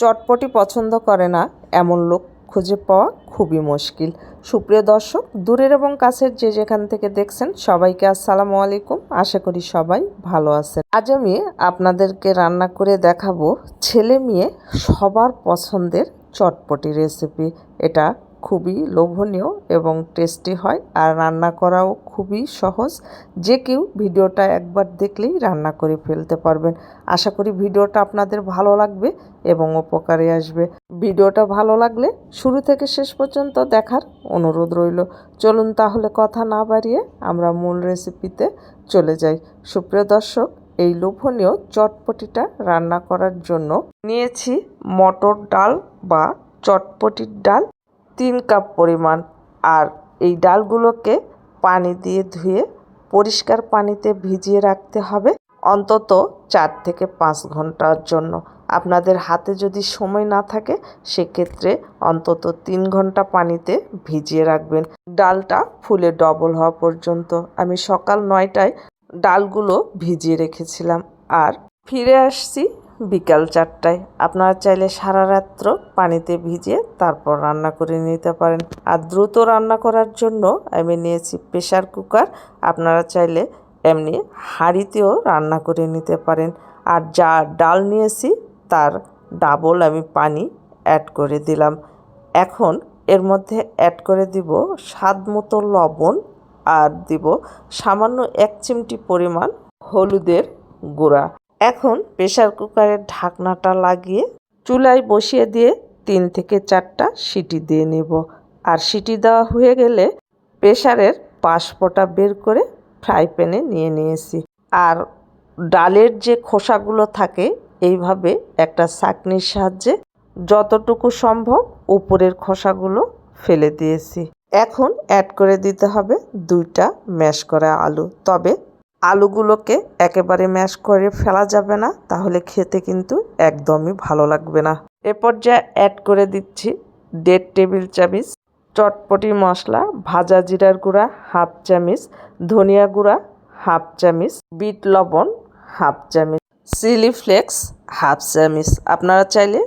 চটপটি পছন্দ করে না, এমন লোক খুঁজে পাওয়া খুবই মুশকিল। সুপ্রিয় দর্শক, দূরের এবং কাছের যে যেখান থেকে দেখছেন, সবাইকে আসসালামু আলাইকুম। আশা করি সবাই ভালো আছেন। আজ আমি আপনাদেরকে রান্না করে দেখাবো ছেলে মেয়ে সবার পছন্দের চটপটি রেসিপি। এটা খুবই লোভনীয় এবং টেস্টি হয় আর রান্না করাও খুবই সহজ। যে কেউ ভিডিওটা একবার দেখলেই রান্না করে ফেলতে পারবেন। আশা করি ভিডিওটা আপনাদের ভালো লাগবে এবং উপকারে আসবে। ভিডিওটা ভালো লাগলে শুরু থেকে শেষ পর্যন্ত দেখার অনুরোধ রইল। চলুন তাহলে কথা না বাড়িয়ে আমরা মূল রেসিপিতে চলে যাই। সুপ্রিয় দর্শক, এই লোভনীয় চটপটিটা রান্না করার জন্য নিয়েছি মটর ডাল বা চটপটির ডাল। তিন কাপ পরিমাণ আর এই ডালগুলোকে পানি দিয়ে ধুয়ে পরিষ্কার পানিতে ভিজিয়ে রাখতে হবে অন্তত চার থেকে পাঁচ ঘণ্টার জন্য। আপনাদের হাতে যদি সময় না থাকে, সেক্ষেত্রে অন্তত তিন ঘণ্টা পানিতে ভিজিয়ে রাখবেন। ডালটা ফুলে ডবল হওয়া পর্যন্ত আমি সকাল নয়টায় ডালগুলো ভিজিয়ে রেখেছিলাম। আর ফিরে আসছি বিকাল চারটায়। আপনারা চাইলে সারা রাত্র পানিতে ভিজিয়ে তারপর রান্না করে নিতে পারেন। আর দ্রুত রান্না করার জন্য আমি নিয়েছি প্রেশার কুকার। আপনারা চাইলে এমনি হাঁড়িতেও রান্না করে নিতে পারেন। আর যা ডাল নিয়েছি, তার ডাবল আমি পানি অ্যাড করে দিলাম। এখন এর মধ্যে অ্যাড করে দিব স্বাদ মতো লবণ আর দিব সামান্য এক চিমটি পরিমাণ হলুদের গুঁড়া। এখন প্রেশার কুকারের ঢাকনাটা লাগিয়ে চুলায় বসিয়ে দিয়ে তিন থেকে চারটা সিটি দিয়ে নেব। আর সিটি দেওয়া হয়ে গেলে প্রেশারের পাশপটা বের করে ফ্রাই প্যানে নিয়ে নিয়েছি। আর ডালের যে খোসাগুলো থাকে, এইভাবে একটা চাকনির সাহায্যে যতটুকু সম্ভব উপরের খোসাগুলো ফেলে দিয়েছি। এখন অ্যাড করে দিতে হবে দুইটা ম্যাশ করা আলু। তবে আলুগুলোকে একেবারে ম্যাশ করে ফেলা যাবে না, তাহলে খেতে কিন্তু একদমই ভালো লাগবে না। এ পর্যায়ে অ্যাড করে দিচ্ছি দেড় টেবিল চামচ চটপটি মশলা, ভাজা জিরার গুঁড়া, হাফ চামিচ ধনিয়া গুঁড়া, হাফ চামিচ বিট লবণ, হাফ চামিচ চিলি ফ্লেক্স, হাফ চামচ। আপনারা চাইলে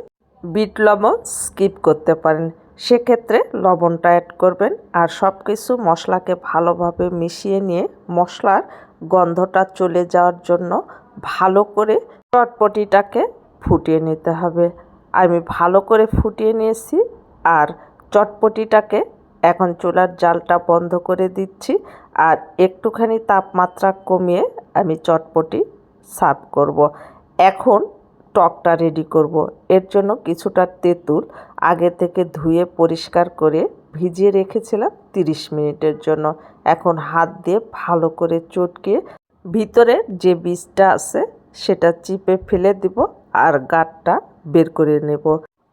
বিট লবণ স্কিপ করতে পারেন। সেক্ষেত্রে লবণটা অ্যাড করবেন আর সব কিছু মশলাকে ভালোভাবে মিশিয়ে নিয়ে মশলার গন্ধটা চলে যাওয়ার জন্য ভালো করে চটপটিটাকে ফুটিয়ে নিতে হবে আমি ভালো করে ফুটিয়ে নিয়েছি আর চটপটিটাকে এখন চুলার জালটা বন্ধ করে দিচ্ছি আর একটুখানি তাপমাত্রা কমিয়ে আমি চটপটি সার্ভ করব। এখন টকটা রেডি করব। এর জন্য কিছুটা তেঁতুল আগে থেকে ধুয়ে পরিষ্কার করে ভিজিয়ে রেখেছিলাম তিরিশ মিনিটের জন্য। এখন হাত দিয়ে ভালো করে চটকে ভিতরে যে বীজটা আছে সেটা চিপে ফেলে দিব আর গাটটা বের করে নেব।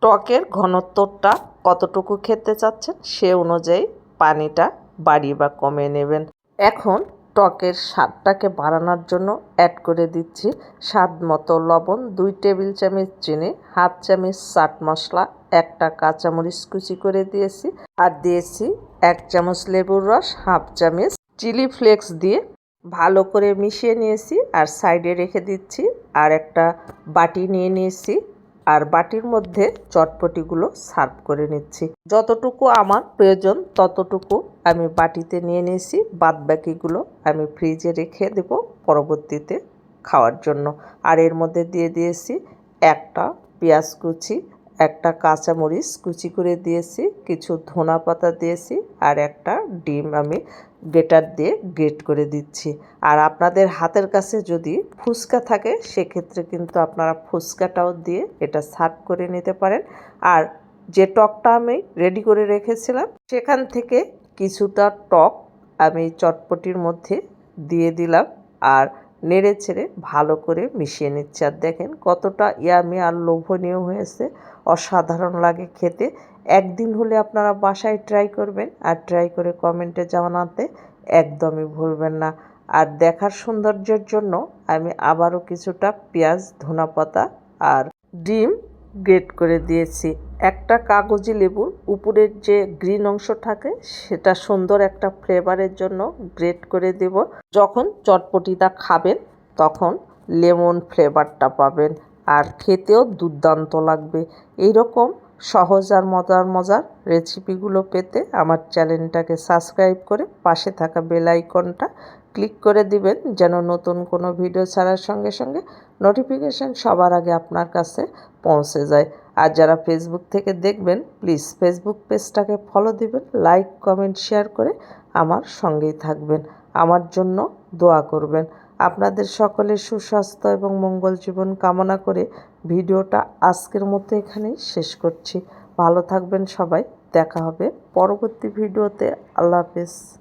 টকের ঘনত্বটা কতটুকু খেতে চাচ্ছেন সে অনুযায়ী পানিটা বাড়িয়ে বা কমে নেবেন। এখন টকের স্বাদটাকে বাড়ানোর জন্য অ্যাড করে দিচ্ছি স্বাদ মতো লবণ, দুই টেবিল চামচ চিনি, হাফ চামচ চাট মশলা, একটা কাঁচামরিচ কুচি করে দিয়েছি আর দিয়েছি এক চামচ লেবুর রস, হাফ চামচ চিলি ফ্লেক্স দিয়ে ভালো করে মিশিয়ে নিয়েছি আর সাইডে রেখে দিচ্ছি আর একটা বাটি নিয়ে নিয়েছি। আর বাটির মধ্যে চটপটিগুলো সার্ভ করে নিচ্ছি। যতটুকু আমার প্রয়োজন ততটুকু আমি বাটিতে নিয়ে নিয়েছি। বাদ বাকিগুলো আমি ফ্রিজে রেখে দেব পরবর্তীতে খাওয়ার জন্য। আর এর মধ্যে দিয়ে দিয়েছি একটা পেঁয়াজ কুচি একটা কাঁচামরিচ কুচি করে দিয়েছি, কিছু ধনা পাতা দিয়েছি আর একটা ডিম আমি গেটার দিয়ে গ্রেট করে দিচ্ছি। আর আপনাদের হাতের কাছে যদি ফুচকা থাকে, সেক্ষেত্রে কিন্তু আপনারা ফুচকাটাও দিয়ে এটা সার্ভ করে নিতে পারেন। আর যে টকটা আমি রেডি করে রেখেছিলাম, সেখান থেকে কিছুটা টক আমি চটপটির মধ্যে দিয়ে দিলাম। আর নেড়ে ছেড়ে ভালো করে মিশিয়ে নিচ্ছে। আর দেখেন কতটা ইয়ামি আর লোভনীয় হয়েছে। অসাধারণ লাগে খেতে। একদিন হলে আপনারা বাসায় ট্রাই করবেন আর ট্রাই করে কমেন্টে জানাতে একদমই ভুলবেন না। আর দেখার সৌন্দর্যের জন্য আমি আবারও কিছুটা পেঁয়াজ, ধনাপাতা আর ডিম গ্রেট করে দিয়েছি। একটা কাগজি লেবুর উপরের যে গ্রিন অংশ থাকে, সেটা সুন্দর একটা ফ্লেভারের জন্য গ্রেট করে দেব। যখন চটপটিটা খাবেন, তখন লেমন ফ্লেভারটা পাবেন আর খেতেও দুর্দান্ত লাগবে। এইরকম সহজ আর মজার মজার রেসিপিগুলো পেতে আমার চ্যানেলটাকে সাবস্ক্রাইব করে পাশে থাকা বেল আইকনটা ক্লিক করে দিবেন, যেন নতুন কোনো ভিডিও ছাড়ার সঙ্গে সঙ্গে নোটিফিকেশান সবার আগে আপনার কাছে পৌঁছে যায়। আর যারা ফেসবুক থেকে দেখবেন প্লিজ ফেসবুক পেজটাকে ফলো দিবেন লাইক কমেন্ট শেয়ার করে আমার সঙ্গেই থাকবেন। আমার জন্য দোয়া করবেন। আপনাদের সকলের সুস্বাস্থ্য এবং মঙ্গল জীবন কামনা করে ভিডিওটা আজকের মতো এখানেই শেষ করছি। ভালো থাকবেন সবাই। দেখা হবে পরবর্তী ভিডিওতে। আল্লাহ হাফেজ।